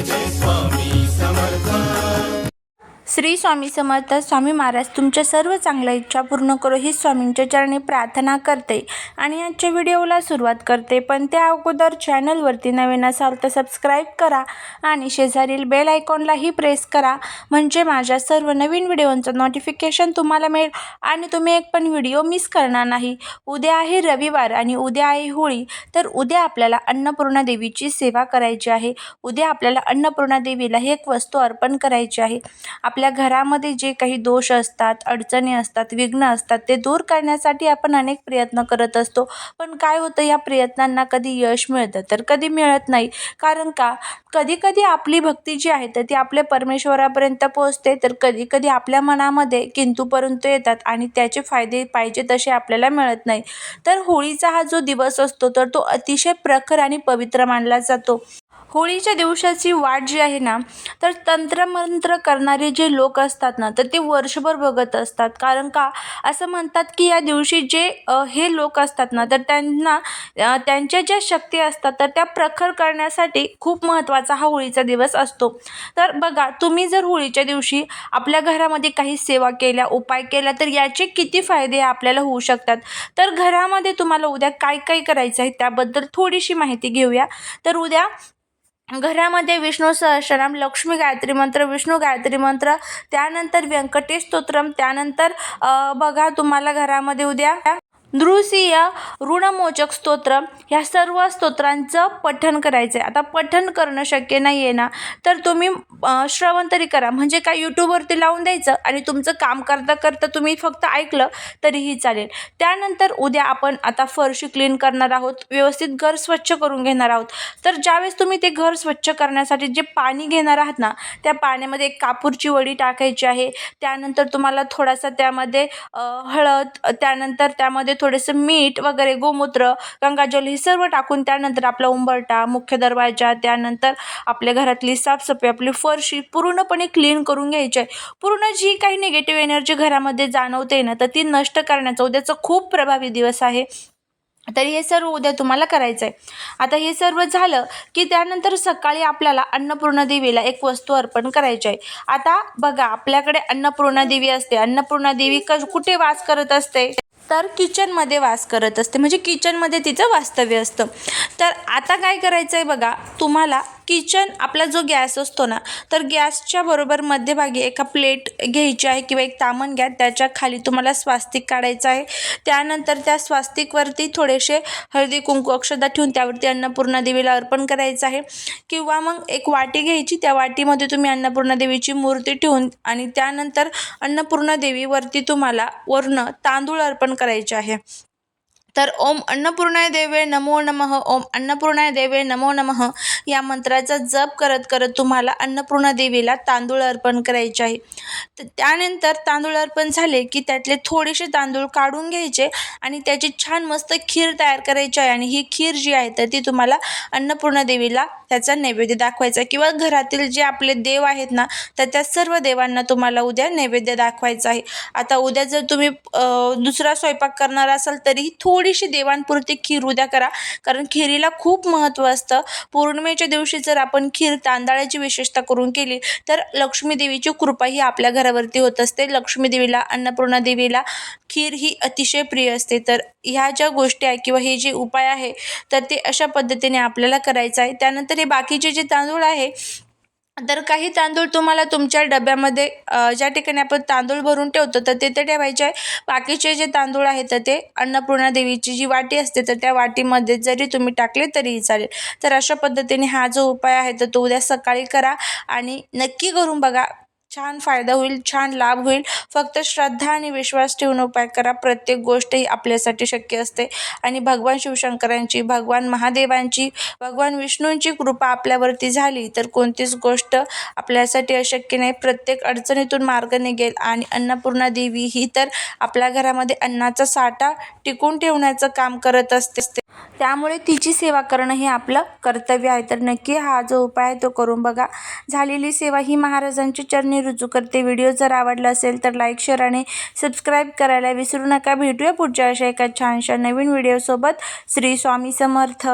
जय जय स्वामी समर्थ श्री स्वामी समर्थ स्वामी महाराज तुमच्या सर्व चांगल्या इच्छा पूर्ण करो ही स्वामींच्या चरणी प्रार्थना करते आणि आजच्या व्हिडिओला सुरुवात करते. पण त्या अगोदर चॅनलवरती नवीन असाल तर सबस्क्राईब करा आणि शेजारील बेल आयकॉनलाही प्रेस करा. म्हणजे माझ्या सर्व नवीन व्हिडिओंचं नोटिफिकेशन तुम्हाला मिळेल आणि तुम्ही एक पण व्हिडिओ मिस करणार नाही. उद्या आहे रविवार आणि उद्या आहे होळी. तर उद्या आपल्याला अन्नपूर्णा देवीची सेवा करायची आहे. उद्या आपल्याला अन्नपूर्णा देवीला ही एक वस्तू अर्पण करायची आहे. आपल्या आपल्या घरामध्ये जे काही दोष असतात अडचणी असतात विघ्न असतात ते दूर करण्यासाठी आपण अनेक प्रयत्न करत असतो. पण काय होतं या प्रयत्नांना कधी यश मिळतं तर कधी मिळत नाही. कारण का? कधी कधी आपली भक्ती जी आहे तर ती आपल्या परमेश्वरापर्यंत पोहोचते. तर कधी कधी आपल्या मनामध्ये किंतू परंतु येतात आणि त्याचे फायदे पाहिजे तसे आपल्याला मिळत नाही. तर होळीचा हा जो दिवस असतो तर तो अतिशय प्रखर आणि पवित्र मानला जातो. होळीच्या दिवसाची वाट जी आहे ना तर तंत्रमंत्र करणारे जे लोक असतात ना तर ते वर्षभर बघत असतात. कारण का? असं म्हणतात की या दिवशी जे हे लोक असतात ना तर त्यांना त्यांच्या ज्या शक्ती असतात तर त्या प्रखर करण्यासाठी खूप महत्त्वाचा हा होळीचा दिवस असतो. तर बघा तुम्ही जर होळीच्या दिवशी आपल्या घरामध्ये काही सेवा केल्या उपाय केला तर याचे किती फायदे आपल्याला होऊ शकतात? तर घरामध्ये तुम्हाला उद्या काय काय करायचं आहे त्याबद्दल थोडीशी माहिती घेऊया. तर उद्या घरामध्ये विष्णू सहस्रनाम लक्ष्मी गायत्री मंत्र विष्णू गायत्री मंत्र त्यानंतर व्यंकटेश स्तोत्रम त्यानंतर बघा तुम्हाला घरामध्ये उद्या नृसिंह ऋणमोचक स्तोत्र ह्या सर्व स्तोत्रांचं पठण करायचं आहे आता पठण करणं शक्य नाही आहे ना तर तुम्ही श्रवण तरी करा. म्हणजे काय यूट्यूबवरती लावून द्यायचं आणि तुमचं काम करता करता तुम्ही फक्त ऐकलं तरीही चालेल. त्यानंतर उद्या आपण आता फरशी क्लीन करणार आहोत व्यवस्थित घर स्वच्छ करून घेणार आहोत. तर ज्यावेळेस तुम्ही ते घर स्वच्छ करण्यासाठी जे पाणी घेणार आहात ना त्या पाण्यामध्ये एक कापूरची वडी टाकायची आहे. त्यानंतर तुम्हाला थोडासा त्यामध्ये हळद त्यानंतर त्यामध्ये थोडंसं मीठ वगैरे गोमूत्र गंगाजल हे सर्व टाकून त्यानंतर आपला उंबरटा मुख्य दरवाजा त्यानंतर आपल्या घरातली साफसफाई आपली फरशी पूर्णपणे क्लीन करून घ्यायची आहे. पूर्ण जी काही निगेटिव्ह एनर्जी घरामध्ये जाणवते ना तर ती नष्ट करण्याचा उद्याचा खूप प्रभावी दिवस आहे. तर हे सर्व उद्या तुम्हाला करायचं आहे. आता हे सर्व झालं की त्यानंतर सकाळी आपल्याला अन्नपूर्णा देवीला एक वस्तू अर्पण करायची आहे. आता बघा आपल्याकडे अन्नपूर्णा देवी असते. अन्नपूर्णा देवी क कुठे वास करत असते? तर किचनमध्ये वास करत असते. म्हणजे किचनमध्ये तिचं वास्तव्य असतं. तर आता काय करायचं आहे बघा तुम्हाला किचन आपला जो गॅस असतो ना तर गॅसच्या बरोबर मध्यभागी एका प्लेट घ्यायची आहे किंवा एक तामण घ्या त्याच्याखाली तुम्हाला स्वास्तिक काढायचं आहे. त्यानंतर त्या स्वास्तिकवरती थोडेसे हळदी कुंकू अक्षदा ठेवून त्यावरती अन्नपूर्णा देवीला अर्पण करायचं आहे. किंवा मग एक वाटी घ्यायची त्या वाटीमध्ये तुम्ही अन्नपूर्णा देवीची मूर्ती ठेवून आणि त्यानंतर अन्नपूर्णा देवीवरती तुम्हाला वर्ण तांदूळ अर्पण करायचे आहे. तर ओम अन्नपूर्णाय देवे नमो नमः ओम अन्नपूर्णाय देवे नमो नमः या मंत्राचा जप करत करत तुम्हाला अन्नपूर्णा देवीला तांदूळ अर्पण करायचे आहे. तर त्यानंतर तांदूळ अर्पण झाले की त्यातले थोडेसे तांदूळ काढून घ्यायचे आणि त्याची छान मस्त खीर तयार करायची आहे. आणि ही खीर जी आहे तर ती तुम्हाला अन्नपूर्णा देवीला त्याचा नैवेद्य दाखवायचा आहे किंवा घरातील जे आपले देव आहेत ना तर त्या सर्व देवांना तुम्हाला उद्या नैवेद्य दाखवायचं आहे. आता उद्या जर तुम्ही दुसरा स्वयंपाक करणार असाल तरीही थोडीशी देवांपुरती खीर उद्या करा. कारण खिरीला खूप महत्त्व असतं. पौर्णिमेच्या दिवशी जर आपण खीर तांदळाची विशेषता करून केली तर लक्ष्मी देवीची कृपा ही आपल्या घरावरती होत असते. लक्ष्मीदेवीला अन्नपूर्णा देवीला खीर ही अतिशय प्रिय असते. तर ह्या ज्या गोष्टी आहे किंवा हे जे उपाय आहे तर ते अशा पद्धतीने आपल्याला करायचं आहे. त्यानंतर हे बाकीचे जे तांदूळ आहे तर काही तांदूळ तुम्हाला तुमच्या डब्यामध्ये ज्या ठिकाणी आपण तांदूळ भरून ठेवतो तर तिथे ठेवायचे आहे. बाकीचे जे तांदूळ आहेत तर ते अन्नपूर्णा देवीची जी वाटी असते तर त्या वाटीमध्ये जरी तुम्ही टाकले तरीही चालेल. तर अशा पद्धतीने हा जो उपाय आहे तर तो उद्या सकाळी करा. आणि नक्की करून बघा छान फायदा होईल छान लाभ होईल. फक्त श्रद्धा आणि विश्वास ठेवून उपाय करा. प्रत्येक गोष्ट ही आपल्यासाठी शक्य असते. आणि भगवान शिवशंकरांची भगवान महादेवांची भगवान विष्णूंची कृपा आपल्यावरती झाली तर कोणतीच गोष्ट आपल्यासाठी अशक्य नाही. प्रत्येक अडचणीतून मार्ग निघेल आणि अन्नपूर्णा देवी ही तर आपल्या घरामध्ये अन्नाचा साठा टिकून ठेवण्याचं काम करत असते. त्यामुळे तिची सेवा करणं हे आपलं कर्तव्य आहे. तर नक्की हा जो उपाय आहे तो करून बघा. झालेली सेवा ही महाराजांची चरणी रुजू करते. व्हिडिओ जर आवडला असेल तर लाईक शेअर आणि सबस्क्राईब करायला विसरू नका. भेटूया पुढच्या अशा एका छानशा नवीन व्हिडिओसोबत श्री स्वामी समर्थ.